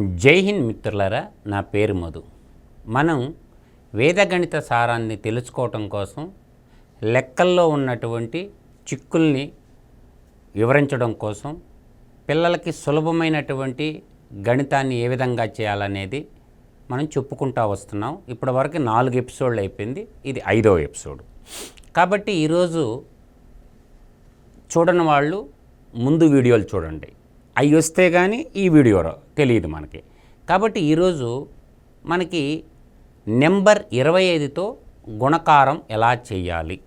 జై హింద్ మిత్రులారా నా పేరు మధు. మనం వేదగణిత సారాన్ని తెలుసుకోవటం కోసం లెక్కల్లో ఉన్నటువంటి చిక్కుల్ని వివరించడం కోసం పిల్లలకి సులభమైనటువంటి గణితాన్ని ఏ విధంగా చేయాలనేది మనం చెప్పుకుంటా వస్తున్నాం. ఇప్పటివరకు నాలుగు ఎపిసోడ్లు అయిపోయింది. ఇది ఐదో ఎపిసోడ్. కాబట్టి ఈరోజు చూడని వాళ్ళు ముందు వీడియోలు చూడండి. అవి వస్తే కానీ ఈ వీడియో తెలియదు మనకి. కాబట్టి ఈరోజు మనకి నెంబర్ ఇరవై ఐదుతో గుణకారం ఎలా చేయాలి?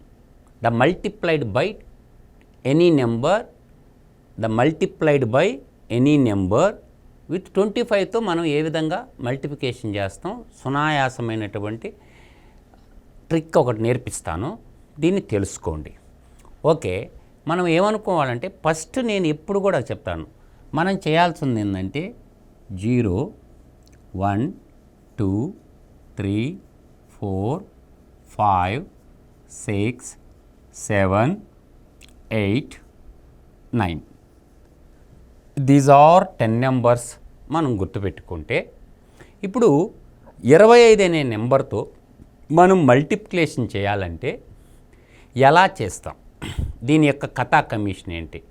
The multiplied by any number the multiplied by any number. With twenty ఫైవ్తో మనం ఏ విధంగా మల్టిప్లికేషన్ చేస్తాం? సునాయాసమైనటువంటి ట్రిక్ ఒకటి నేర్పిస్తాను. దీన్ని తెలుసుకోండి. ఓకే. మనం ఏమనుకోవాలంటే ఫస్ట్ నేను ఎప్పుడు కూడా చెప్తాను. మనం చేయాల్సింది ఏంటంటే zero one two three four five six seven eight nine. These are ten numbers మనం గుర్తుపెట్టుకుంటే. ఇప్పుడు ఇరవై ఐదు అనే నెంబర్తో మనం మల్టిప్లికేషన్ చేయాలంటే ఎలా చేస్తాం? దీని యొక్క కథా కమిషన్ ఏంటి?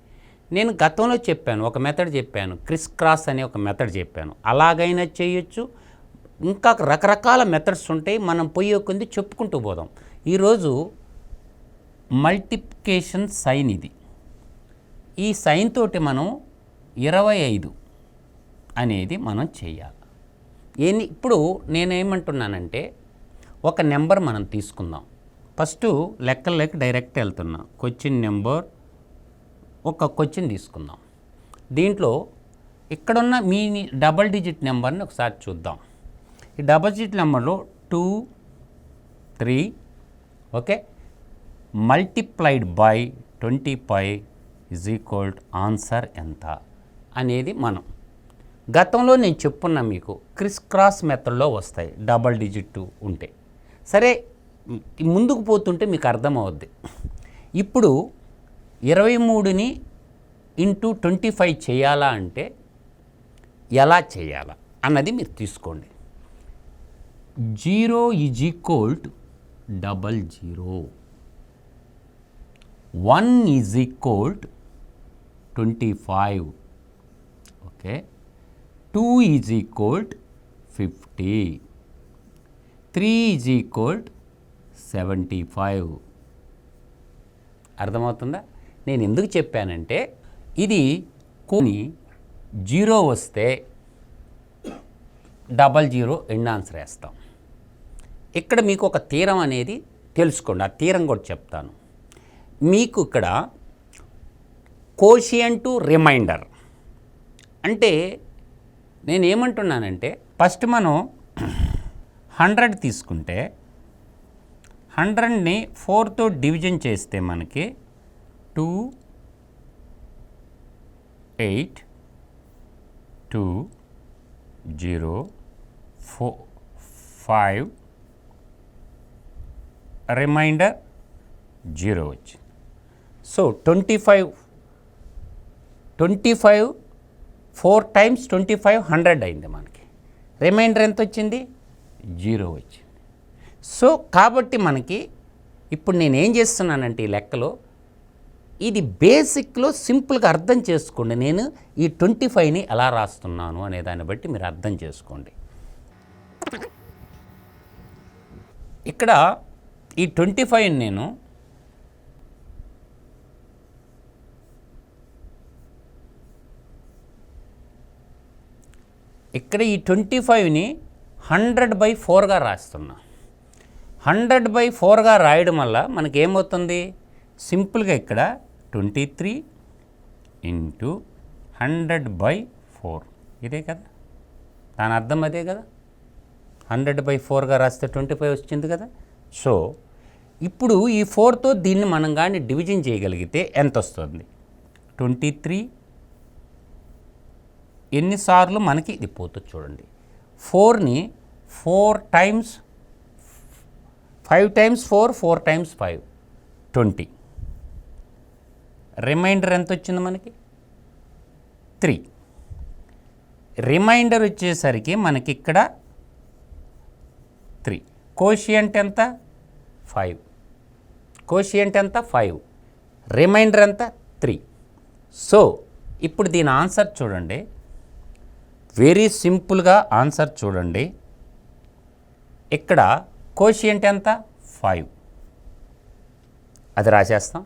నేను గతంలో చెప్పాను ఒక మెథడ్ చెప్పాను క్రిస్ క్రాస్ అనే ఒక మెథడ్ చెప్పాను. అలాగైనా చేయొచ్చు. ఇంకా రకరకాల మెథడ్స్ ఉంటాయి. మనం పోయే కొంది చెప్పుకుంటూ పోదాం. ఈరోజు మల్టిప్లికేషన్ సైన్ ఇది. ఈ సైన్ తోటి మనం ఇరవై ఐదు అనేది మనం చేయాలి. ఏంది? ఇప్పుడు నేనేమంటున్నానంటే ఒక నెంబర్ మనం తీసుకుందాం. ఫస్ట్ లెక్కల్లోకి డైరెక్ట్ వెళ్తున్నా. క్వశ్చన్ నెంబర్ ఒక క్వశ్చన్ తీసుకుందాం. దీంట్లో ఇక్కడున్న మీ డబల్ డిజిట్ నెంబర్ని ఒకసారి చూద్దాం. ఈ డబల్ డిజిట్ నెంబర్లో two three okay? Multiplied by twenty five is equal answer ఎంత? అనేది మనం. గతంలో నేను చెప్పున్నా మీకు క్రిస్ క్రాస్ మెథడ్లో వస్తాయి డబల్ డిజిట్ ఉంటే. సరే ముందుకు పోతుంటే మీకు అర్థమవుద్ది ఇప్పుడు ఇరవై మూడుని ఇంటూ ట్వంటీ ఫైవ్ చేయాలా అంటే ఎలా చేయాలా అన్నది మీరు తీసుకోండి. Zero is equal to double zero. One is equal to twenty five. Okay? Two is equal to fifty. Three is equal to seventy five. అర్థమవుతుందా? నేను ఎందుకు చెప్పానంటే ఇది కొని జీరో వస్తే డబల్ జీరో ఎండ్ ఆన్సర్ వేస్తాం. ఇక్కడ మీకు ఒక తీరం అనేది తెలుసుకోండి. ఆ తీరం కూడా చెప్తాను. మీకు ఇక్కడ కోషియంటు రిమైండర్. అంటే నేను ఏమంటున్నానంటే ఫస్ట్ మనం హండ్రెడ్ తీసుకుంటే హండ్రెడ్ని ఫోర్తో డివిజన్ చేస్తే మనకి two eight two zero four five remainder zero వచ్చింది so twenty five twenty five four times twenty five hundred అయింది మనకి. రిమైండర్ ఎంత వచ్చింది? జీరో వచ్చింది. సో కాబట్టి మనకి ఇప్పుడు నేను ఏం చేస్తున్నానంటే ఈ లెక్కలో ఇది బేసిక్లో సింపుల్గా అర్థం చేసుకోండి. నేను ఈ ట్వంటీ ఫైవ్ని ఎలా రాస్తున్నాను అనే దాన్ని బట్టి మీరు అర్థం చేసుకోండి. ఇక్కడ ఈ ట్వంటీ ఫైవ్ నేను ఇక్కడ ఈ ట్వంటీ ఫైవ్ని హండ్రెడ్ బై ఫోర్గా రాస్తున్నా. హండ్రెడ్ బై ఫోర్గా రాయడం వల్ల మనకి ఏమవుతుంది సింపుల్గా ఇక్కడ twenty three into hundred by four. ఇదే కదా? దాని అర్థం అదే కదా? హండ్రెడ్ బై ఫోర్గా రాస్తే ట్వంటీ ఫైవ్ వచ్చింది కదా? సో ఇప్పుడు ఈ ఫోర్తో దీన్ని మనం కానీ డివిజన్ చేయగలిగితే ఎంత వస్తుంది? ట్వంటీ త్రీ ఎన్నిసార్లు మనకి ఇది పోతుంది చూడండి. ఫోర్ని four times five times four four times five. Twenty. Remainder ఎంత వచ్చింది మనకి? త్రీ. రిమైండర్ వచ్చేసరికి మనకి ఇక్కడ త్రీ. కోషియంట్ ఎంత? ఫైవ్. కోషియంట్ ఎంత? ఫైవ్. రిమైండర్ ఎంత? త్రీ. సో ఇప్పుడు దీని ఆన్సర్ చూడండి. వెరీ సింపుల్గా ఆన్సర్ చూడండి. ఇక్కడ కోషియంట్ ఎంత? ఫైవ్. అది రాసేస్తాం.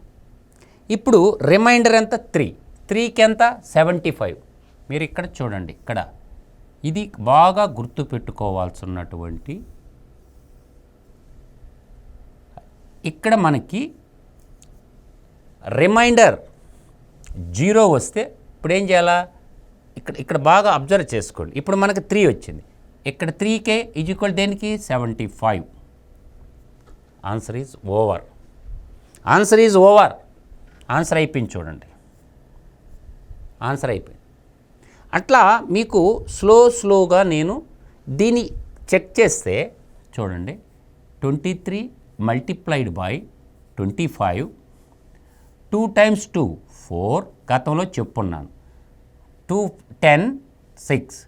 ఇప్పుడు రిమైండర్ ఎంత? త్రీ. త్రీకి ఎంత సెవెంటీ ఫైవ్. మీరు ఇక్కడ చూడండి ఇక్కడ. ఇది బాగా గుర్తు ఉన్నటువంటి ఇక్కడ మనకి రిమైండర్ జీరో వస్తే ఇప్పుడు ఏం చేయాలా? ఇక్కడ ఇక్కడ బాగా అబ్జర్వ్ చేసుకోండి. ఇప్పుడు మనకి త్రీ వచ్చింది. ఇక్కడ త్రీకే ఈజ్ ఈక్వల్ దేనికి? Seventy five. Answer is over. Answer is over. Answer అయిపోయింది చూడండి. ఆన్సర్ అయిపోయింది. అట్లా మీకు స్లో స్లోగా నేను దీన్ని చెక్ చేస్తే చూడండి. Twenty three multiplied by twenty five two times two four గతంలో చెప్పున్నాను. Two ten six.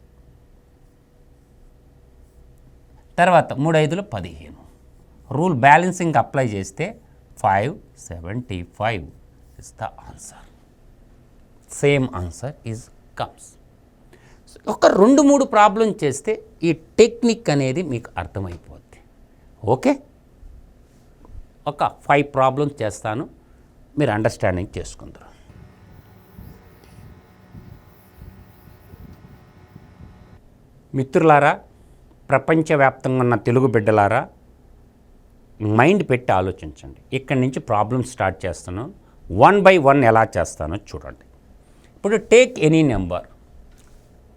తర్వాత మూడు ఐదులో పదిహేను. రూల్ బ్యాలెన్సింగ్ అప్లై చేస్తే five seventy five. Is the answer. Same answer is comes ఒక రెండు మూడు ప్రాబ్లం చేస్తే ఈ టెక్నిక్ అనేది మీకు అర్థమైపోద్ది. ఓకే ఒక ఫైవ్ ప్రాబ్లమ్స్ చేస్తాను. మీరు అండర్స్టాండింగ్ చేసుకుందరు. మిత్రులారా ప్రపంచవ్యాప్తంగా ఉన్న తెలుగు బిడ్డలారా మైండ్ పెట్టి ఆలోచించండి. ఇక్కడి నుంచి ప్రాబ్లమ్ స్టార్ట్ చేస్తాను వన్ బై వన్ ఎలా చేస్తానో చూడండి. ఇప్పుడు take any number.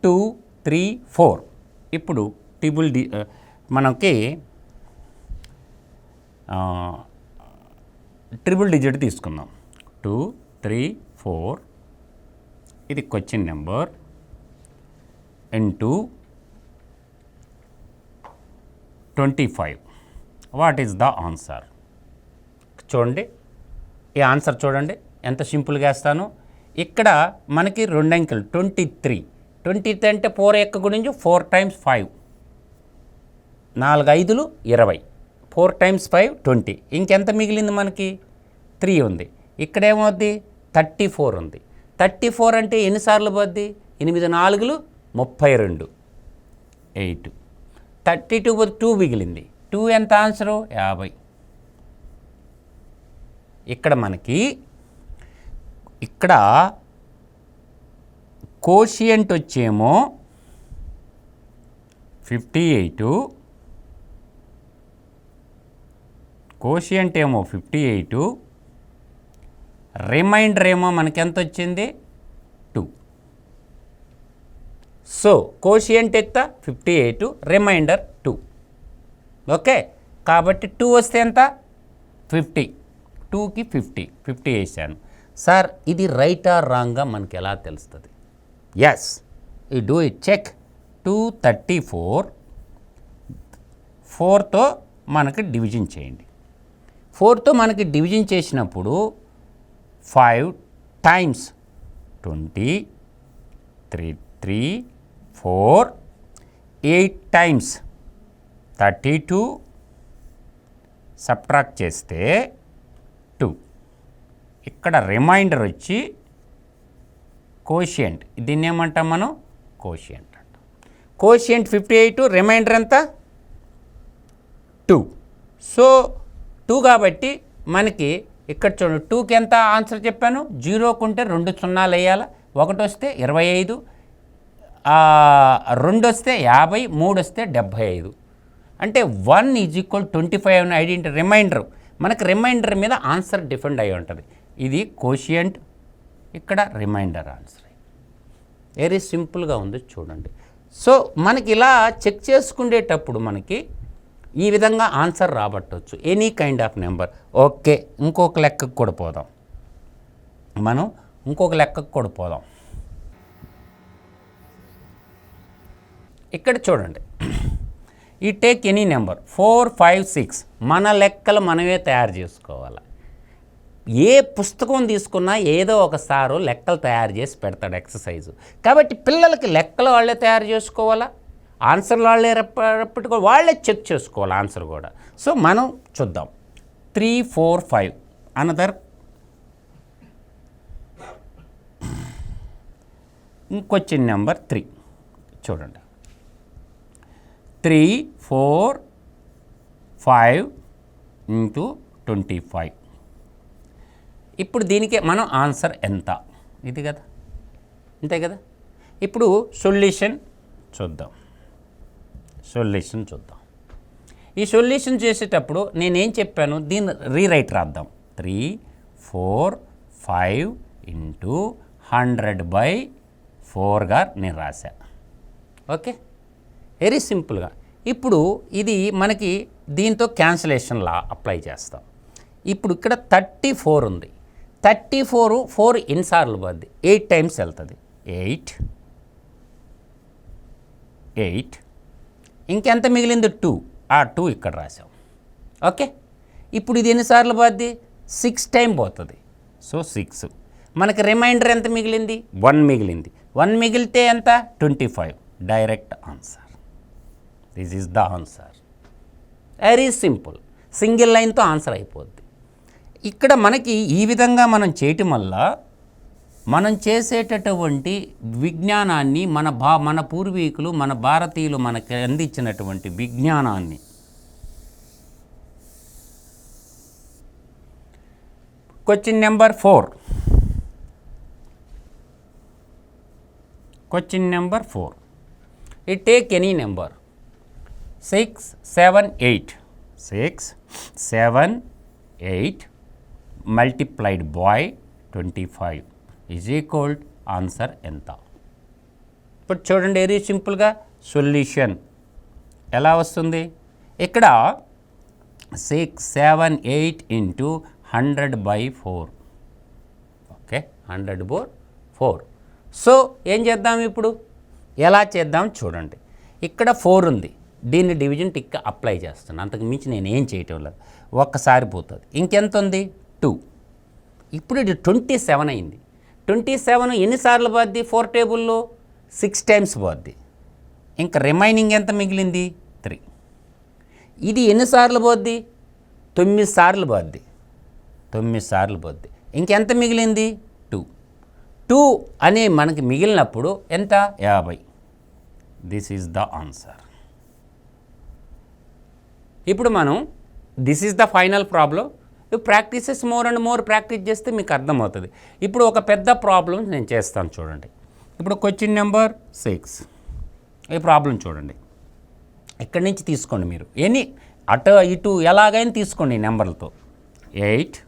Two three four. ఇప్పుడు టిబుల్ డి మనకి ట్రిపుల్ డిజిట్ తీసుకుందాం. Two three four. ఇది question number. Into twenty five. What is the answer? చూడండి. ఈ ఆన్సర్ చూడండి. ఎంత సింపుల్గా వేస్తాను. ఇక్కడ మనకి రెండు అంకెలు. Twenty three. ట్వంటీ త్రీ అంటే ఫోర్ ఎక్క గురించి ఫోర్ టైమ్స్ ఫైవ్. నాలుగు ఐదులు ఇరవై. Four times five twenty. ఇంకెంత మిగిలింది మనకి? త్రీ ఉంది. ఇక్కడ ఏమవుద్ది థర్టీ ఫోర్ ఉంది. థర్టీ ఫోర్ అంటే ఎన్నిసార్లు పోద్ది? ఎనిమిది నాలుగులు ముప్పై రెండు. ఎయిట్. థర్టీ టూ టూ మిగిలింది. టూ ఎంత ఆన్సరు? యాభై. ఇక్కడ మనకి ఇక్కడ కోషియంట్ వచ్చేమో ఫిఫ్టీ ఎయిట్ కోషియంట్ ఏమో ఫిఫ్టీ ఎయిట్ రిమైండర్ ఏమో మనకి ఎంత వచ్చింది? టూ సో కోషియంట్ ఎంత fifty eight remainder two okay కాబట్టి టూ వస్తే ఎంత? ఫిఫ్టీ టూకి ఫిఫ్టీ ఫిఫ్టీ వేసాను. సార్ ఇది రైట్ ఆర్ రాంగ్గా మనకి ఎలా తెలుస్తుంది? ఎస్ ఈ do it check two thirty four ఫోర్తో మనకి డివిజన్ చేయండి. ఫోర్తో మనకి డివిజన్ చేసినప్పుడు five times twenty three three four eight times thirty two subtract చేస్తే ఇక్కడ రిమైండర్ వచ్చి కోషియంట్ దీన్ని ఏమంటాం మనం? కోషియంట్ అంటాం. కోషియంట్ ఫిఫ్టీ ఎయిట్ రిమైండర్ ఎంత? టూ సో టూ కాబట్టి మనకి ఇక్కడ చూడండి టూకి ఎంత ఆన్సర్ చెప్పాను? జీరోకు ఉంటే రెండు సున్నాలు వేయాలి? ఒకటి వస్తే ఇరవై ఐదు రెండు వస్తే యాభై మూడు వస్తే డెబ్భై ఐదు. అంటే one is equal twenty five అని ఐడెంటి రిమైండర్ మనకి రిమైండర్ మీద ఆన్సర్ డిఫెండ్ అయి ఉంటుంది. ఇది కోషియంట్ ఇక్కడ రిమైండర్ ఆన్సర్ వెరీ సింపుల్గా ఉంది చూడండి. సో మనకి ఇలా చెక్ చేసుకునేటప్పుడు మనకి ఈ విధంగా ఆన్సర్ రాబట్టవచ్చు any kind of number okay ఇంకొక లెక్కకు కూడా పోదాం. మనం ఇంకొక లెక్కకు కూడా పోదాం. ఇక్కడ చూడండి. ఈ take any number four five six మన లెక్కలు మనమే తయారు చేసుకోవాలి. ఏ పుస్తకం తీసుకున్నా ఏదో ఒక సారు లెక్కలు తయారు చేసి పెడతాడు ఎక్సర్సైజు. కాబట్టి పిల్లలకి లెక్కలు వాళ్ళే తయారు చేసుకోవాలా? ఆన్సర్లు వాళ్ళే పెట్టుకో వాళ్ళే చెక్ చేసుకోవాలి ఆన్సర్ కూడా. సో మనం చూద్దాం. Three four five. అనదర్. ఇంకొచ్చిన నెంబర్ త్రీ. చూడండి. Three four five into twenty five. ఇప్పుడు దీనికి మనం ఆన్సర్ ఎంత? ఇది కదా? అంతే కదా? ఇప్పుడు సొల్యూషన్ చూద్దాం. సొల్యూషన్ చూద్దాం. ఈ సొల్యూషన్ చేసేటప్పుడు నేనేం చెప్పాను? దీన్ని రీరైట్ రాద్దాం. Three four five into hundred by ఫోర్గా నేను రాశా. ఓకే? వెరీ సింపుల్గా ఇప్పుడు ఇది మనకి దీంతో క్యాన్సిలేషన్ లా అప్లై చేస్తాం. ఇప్పుడు ఇక్కడ థర్టీ ఫోర్ ఉంది. థర్టీ ఫోర్ ఫోర్ ఎన్నిసార్లు పోద్ది. ఎయిట్ టైమ్స్ వెళ్తుంది. ఎయిట్. ఎయిట్. ఇంకెంత మిగిలింది? టూ. ఆ టూ ఇక్కడ రాసాం ఓకే? ఇప్పుడు ఇది ఎన్నిసార్లు పోద్ది? సిక్స్ టైం పోతుంది. So six. మనకి రిమైండర్ ఎంత మిగిలింది? వన్ మిగిలింది. వన్ మిగిలితే ఎంత? Twenty five. Direct answer. This is the answer very simple single లైన్తో answer అయిపోద్ది. ఇక్కడ మనకి ఈ విధంగా మనం చేయటం వల్ల మనం చేసేటటువంటి విజ్ఞానాన్ని మన భా మన పూర్వీకులు మన భారతీయులు మనకి అందించినటువంటి విజ్ఞానాన్ని. Question number four question number four it take any number six seven eight six seven eight multiplied by twenty five is equal answer ఎంత? ఇప్పుడు చూడండి వెరీ సింపుల్గా సొల్యూషన్ ఎలా వస్తుంది? ఇక్కడ six seven eight into hundred by four okay hundred by four so ఏం చేద్దాం ఇప్పుడు? ఎలా చేద్దాం చూడండి. ఇక్కడ ఫోర్ ఉంది. దీన్ని డివిజన్ టిక్ అప్లై చేస్తాను అంతకు మించి నేను ఏం చేయటం లేదు. ఒక్కసారి పోతుంది. ఇంకెంత ఉంది? టూ. ఇప్పుడు ఇది ట్వంటీ సెవెన్ అయింది. ట్వంటీ సెవెన్ ఎన్నిసార్లు పోద్ది? ఫోర్ టేబుల్లో? సిక్స్ టైమ్స్ పోద్ది. ఇంకా రిమైనింగ్ ఎంత మిగిలింది? త్రీ. ఇది ఎన్నిసార్లు పోద్ది? తొమ్మిది సార్లు పోద్ది. తొమ్మిది సార్లు పోద్ది. ఇంకెంత మిగిలింది? టూ. టూ అనే మనకి మిగిలినప్పుడు ఎంత? యాభై. దిస్ ఈజ్ ద ఆన్సర్ ఇప్పుడు మనం this is the final problem practices more and more practice చేస్తే మీకు అర్థమవుతుంది. ఇప్పుడు ఒక పెద్ద ప్రాబ్లం నేను చేస్తాను చూడండి. ఇప్పుడు క్వశ్చన్ నెంబర్ సిక్స్. ఈ ప్రాబ్లం చూడండి. ఇక్కడి నుంచి తీసుకోండి మీరు. ఎనీ అటు ఇటు ఎలాగైనా తీసుకోండి నెంబర్లతో. Eight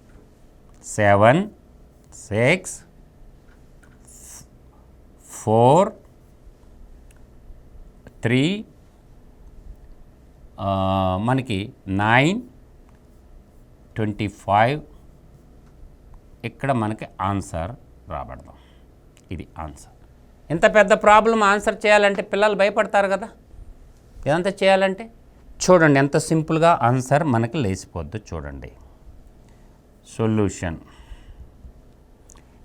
seven six four three మనకి నైన్ ట్వంటీ ఫైవ్. ఇక్కడ మనకి ఆన్సర్ రాబడదాం. ఇది ఆన్సర్. ఇంత పెద్ద ప్రాబ్లం ఆన్సర్ చేయాలంటే పిల్లలు భయపడతారు కదా. ఇదంతా చేయాలంటే? చూడండి ఎంత సింపుల్గా ఆన్సర్ మనకి లేచిపోద్దు చూడండి. సొల్యూషన్.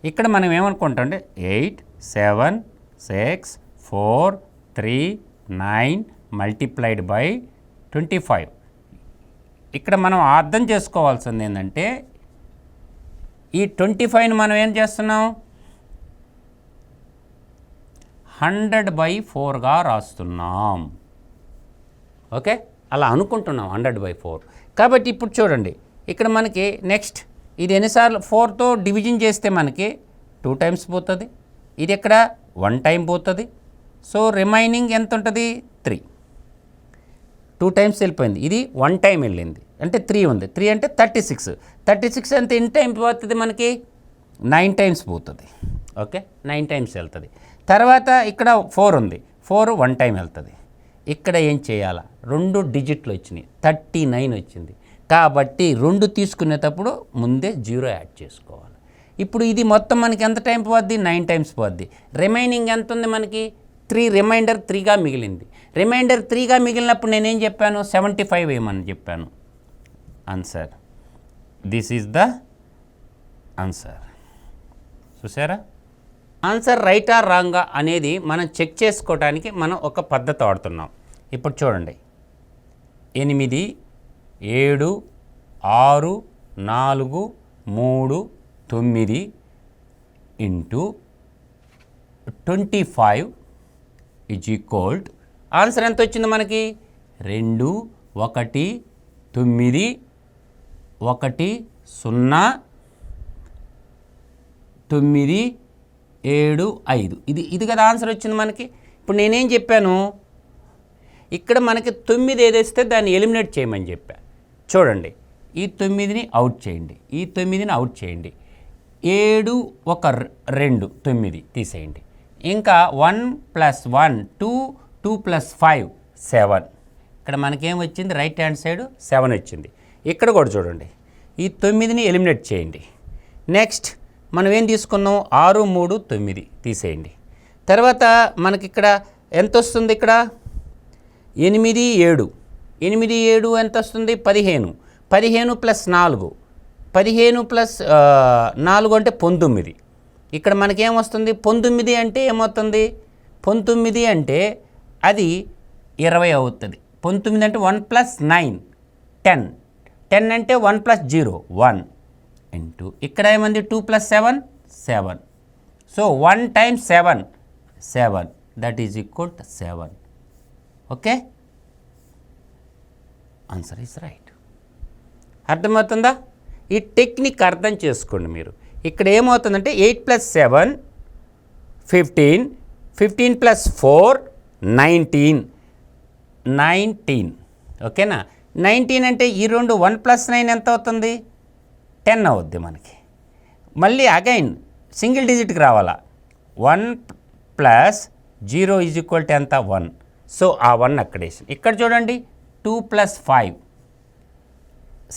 ఇక్కడ మనం ఏమనుకుంటామంటే eight seven six four three nine multiplied by twenty five. ఇక్కడ మనం అర్థం చేసుకోవాల్సింది ఏంటంటే ఈ ట్వంటీ ఫైవ్ని మనం ఏం చేస్తున్నాం? హండ్రెడ్ బై ఫోర్గా రాస్తున్నాం. ఓకే? అలా అనుకుంటున్నాం హండ్రెడ్ బై ఫోర్. కాబట్టి ఇప్పుడు చూడండి ఇక్కడ మనకి నెక్స్ట్ ఇది ఎన్నిసార్లు? ఫోర్తో డివిజన్ చేస్తే మనకి టూ టైమ్స్ పోతుంది. ఇది ఎక్కడ? వన్ టైం పోతుంది. సో రిమైనింగ్ ఎంత ఉంటుంది? టూ టైమ్స్ వెళ్ళిపోయింది. ఇది వన్ టైం వెళ్ళింది. అంటే త్రీ ఉంది. త్రీ అంటే థర్టీ సిక్స్. థర్టీ సిక్స్ అంటే ఎన్ని టైం పోతుంది మనకి? నైన్ టైమ్స్ పోతుంది. ఓకే? నైన్ టైమ్స్ వెళ్తుంది. తర్వాత ఇక్కడ ఫోర్ ఉంది. ఫోర్ వన్ టైం వెళ్తుంది. ఇక్కడ ఏం చేయాలా? రెండు డిజిట్లు వచ్చినాయి. థర్టీ నైన్ వచ్చింది. కాబట్టి రెండు తీసుకునేటప్పుడు ముందే జీరో యాడ్ చేసుకోవాలి. ఇప్పుడు ఇది మొత్తం మనకి ఎంత టైం పోద్ది? నైన్ టైమ్స్ పోద్ది. రిమైనింగ్ ఎంత ఉంది మనకి? త్రీ రిమైండర్ త్రీగా మిగిలింది. రిమైండర్ త్రీగా మిగిలినప్పుడు నేనేం చెప్పాను? సెవెంటీ ఫైవ్ వేయమని చెప్పాను. Answer this is the answer చూసారా ఆన్సర్ రైట్ ఆర్ రాంగా అనేది మనం చెక్ చేసుకోవడానికి మనం ఒక పద్ధతి వాడుతున్నాం. ఇప్పుడు చూడండి. ఎనిమిది ఏడు ఆరు నాలుగు మూడు తొమ్మిది into twenty five is equalled answer ఎంత వచ్చింది మనకి? రెండు ఒకటి తొమ్మిది ఒకటి సున్నా తొమ్మిది ఏడు ఐదు. ఇది ఇది కదా ఆన్సర్ వచ్చింది మనకి? ఇప్పుడు నేనేం చెప్పాను? ఇక్కడ మనకి తొమ్మిది ఏదేస్తే దాన్ని ఎలిమినేట్ చేయమని చెప్పా. చూడండి ఈ తొమ్మిదిని అవుట్ చేయండి. ఈ తొమ్మిదిని అవుట్ చేయండి. ఏడు ఒక రెండు తొమ్మిది తీసేయండి. ఇంకా one plus one two two plus five seven. ఇక్కడ మనకేం వచ్చింది? రైట్ హ్యాండ్ సైడ్ సెవెన్ వచ్చింది. ఇక్కడ కూడా చూడండి. ఈ తొమ్మిదిని ఎలిమినేట్ చేయండి. నెక్స్ట్ మనం ఏం తీసుకున్నాం? ఆరు మూడు తొమ్మిది తీసేయండి. తర్వాత మనకి ఇక్కడ ఎంత వస్తుంది ఇక్కడ? ఎనిమిది ఏడు. ఎనిమిది ఏడు ఎంత వస్తుంది? పదిహేను. పదిహేను ప్లస్ నాలుగు. పదిహేను ప్లస్ నాలుగు అంటే పంతొమ్మిది. ఇక్కడ మనకేమొస్తుంది పంతొమ్మిది అంటే ఏమవుతుంది? పంతొమ్మిది అంటే అది ఇరవై అవుతుంది. పంతొమ్మిది అంటే one plus nine ten. Ten అంటే one plus zero one into ఇక్కడ ఏమంది? Two plus seven seven. So one time seven seven. That is equal to seven okay answer is right అర్థమవుతుందా? ఈ టెక్నిక్ అర్థం చేసుకోండి మీరు. ఇక్కడ ఏమవుతుందంటే eight plus seven fifteen fifteen plus four nineteen. Nineteen. ఓకేనా? నైన్టీన్ అంటే ఈ రెండు వన్ ప్లస్ నైన్ ఎంత అవుతుంది? టెన్ అవుద్ది మనకి. మళ్ళీ అగైన్ సింగిల్ డిజిట్కి రావాలా. One plus zero is equal to ఎంత? వన్. సో ఆ వన్ అక్కడ వేసి ఇక్కడ చూడండి two plus five.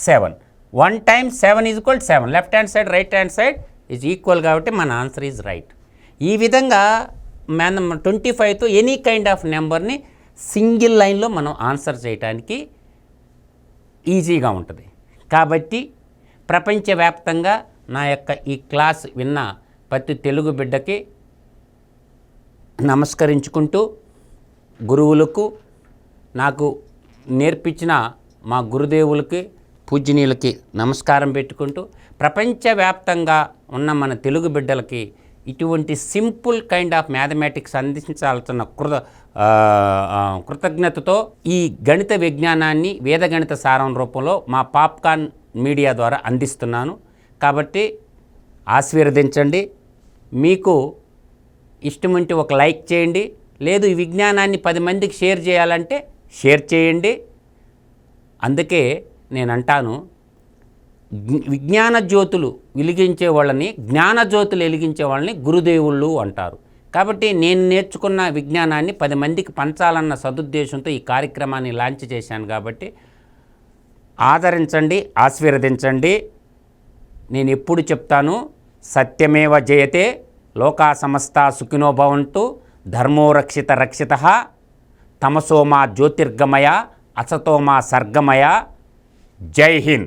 Seven. One time seven is equal seven. Left hand side right hand side is equal కాబట్టి మన ఆన్సర్ ఈజ్ రైట్. ఈ విధంగా మనం ట్వంటీ ఫైవ్తో ఎనీ కైండ్ ఆఫ్ నెంబర్ని సింగిల్ లైన్లో మనం ఆన్సర్ చేయడానికి ఈజీగా ఉంటుంది. కాబట్టి ప్రపంచవ్యాప్తంగా నా యొక్క ఈ క్లాస్ విన్న ప్రతి తెలుగు బిడ్డకి నమస్కరించుకుంటూ గురువులకు నాకు నేర్పించిన మా గురుదేవులకి పూజనీయులకి నమస్కారం పెట్టుకుంటూ ప్రపంచవ్యాప్తంగా ఉన్న మన తెలుగు బిడ్డలకి ఇటువంటి సింపుల్ కైండ్ ఆఫ్ మ్యాథమెటిక్స్ అందించాల్సిన కృత కృతజ్ఞతతో ఈ గణిత విజ్ఞానాన్ని వేద గణిత సారం రూపంలో మా పాప్కార్న్ మీడియా ద్వారా అందిస్తున్నాను. కాబట్టి ఆశీర్వదించండి. మీకు ఇష్టముంటే ఒక లైక్ చేయండి. లేదు ఈ విజ్ఞానాన్ని పది మందికి షేర్ చేయాలంటే షేర్ చేయండి. అందుకే నేను అంటాను విజ్ఞాన జ్యోతులు వెలిగించే వాళ్ళని జ్ఞాన జ్యోతులు వెలిగించే వాళ్ళని గురుదేవుళ్ళు అంటారు. కాబట్టి నేను నేర్చుకున్న విజ్ఞానాన్ని పది మందికి పంచాలన్న సదుద్దేశంతో ఈ కార్యక్రమాన్ని లాంచ్ చేశాను కాబట్టి ఆదరించండి ఆశీర్వదించండి. నేను ఎప్పుడు చెప్తాను సత్యమేవ జయతే లోకా సమస్త సుఖినో భవంతు ధర్మో రక్షిత రక్షిత తమసోమా జ్యోతిర్గమయ అసతోమా సర్గమయ జై హింద్.